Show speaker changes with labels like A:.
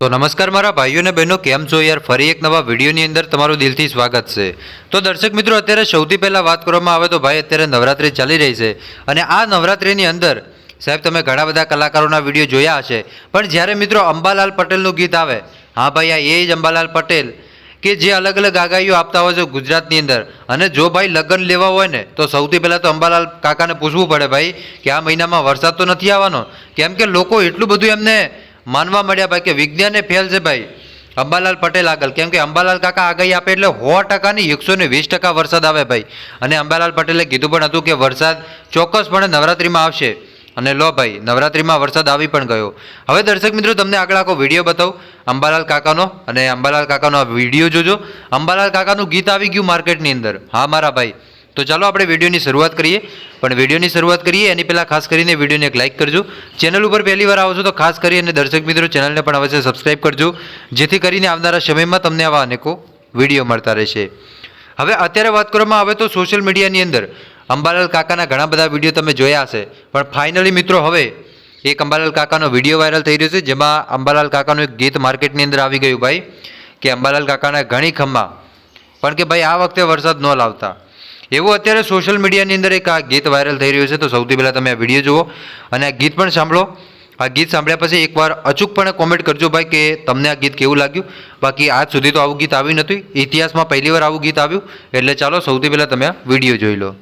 A: તો નમસ્કાર મારા ભાઈઓ અને બહેનો, કેમ છો યાર? ફરી એક નવા વિડીયોની અંદર તમારું દિલથી સ્વાગત છે. તો દર્શક મિત્રો, અત્યારે સૌથી પહેલાં વાત કરવામાં આવે તો ભાઈ, અત્યારે નવરાત્રિ ચાલી રહી છે અને આ નવરાત્રિની અંદર, સાહેબ, તમે ઘણા બધા કલાકારોના વીડિયો જોયા હશે. પણ જ્યારે મિત્રો અંબાલાલ પટેલનું ગીત આવે, હા ભાઈ, આ એ જ અંબાલાલ પટેલ કે જે અલગ અલગ આગાહીઓ આપતા હોય છે ગુજરાતની અંદર. અને જો ભાઈ લગ્ન લેવા હોય ને, તો સૌથી પહેલાં તો અંબાલાલ કાકાને પૂછવું પડે ભાઈ કે આ મહિનામાં વરસાદ તો નથી આવવાનો? કેમ કે લોકો એટલું બધું એમને માનવા મળ્યા ભાઈ કે વિજ્ઞાને ફેલ છે ભાઈ. અંબાલાલ પટેલ આગળ. કેમ કે અંબાલાલ કાકા આગાહી આપે એટલે સો ટકાની એકસો ને વીસ ટકા વરસાદ આવે ભાઈ. અને અંબાલાલ પટેલે કીધું પણ હતું કે વરસાદ ચોક્કસપણે નવરાત્રિમાં આવશે. અને લો ભાઈ, નવરાત્રિમાં વરસાદ આવી પણ ગયો. હવે દર્શક મિત્રો, તમને આગળ આખો વીડિયો બતાવું. અંબાલાલ કાકાનો અને અંબાલાલ કાકાનો આ વીડિયો જોજો. અંબાલાલ કાકાનું ગીત આવી ગયું માર્કેટની અંદર. હા, મારા ભાઈ. તો ચાલો આપણે વિડીયોની શરૂઆત કરીએ. પણ વિડીયોની શરૂઆત કરીએ, એની પહેલાં ખાસ કરીને વિડીયોને એક લાઇક કરજો. ચેનલ ઉપર પહેલી વાર આવો છો તો ખાસ કરી અને દર્શક મિત્રો ચેનલને પણ અવશ્ય સબસ્ક્રાઇબ કરજો. જેથી કરીને આવનારા સમયમાં તમને આવા અનેકો વીડિયો મળતા રહેશે. હવે અત્યારે વાત કરવામાં આવે તો સોશિયલ મીડિયાની અંદર અંબાલાલ કાકાના ઘણા બધા વીડિયો તમે જોયા હશે. પણ ફાઇનલી મિત્રો હવે એક અંબાલાલ કાકાનો વીડિયો વાયરલ થઈ રહ્યો છે, જેમાં અંબાલાલ કાકાનું એક ગીત માર્કેટની અંદર આવી ગયું ભાઈ, કે અંબાલાલ કાકાના ઘણી ખમ્મા. પણ કે ભાઈ, આ વખતે વરસાદ ન લાવતા. એવું અત્યારે સોશિયલ મીડિયાની અંદર એક આ ગીત વાયરલ થઈ રહ્યું છે, તો સૌથી પહેલાં તમે આ વીડિયો જુઓ અને આ ગીત પણ સાંભળો. આ ગીત સાંભળ્યા પછી એકવાર અચૂકપણે કોમેન્ટ કરજો ભાઈ, કે તમને આ ગીત કેવું લાગ્યું? બાકી આજ સુધી તો આવું ગીત આવ્યું નથી. ઇતિહાસમાં પહેલી વાર આવું ગીત આવ્યું, એટલે ચાલો સૌથી પહેલાં તમે આ વીડિયો જોઈ લો.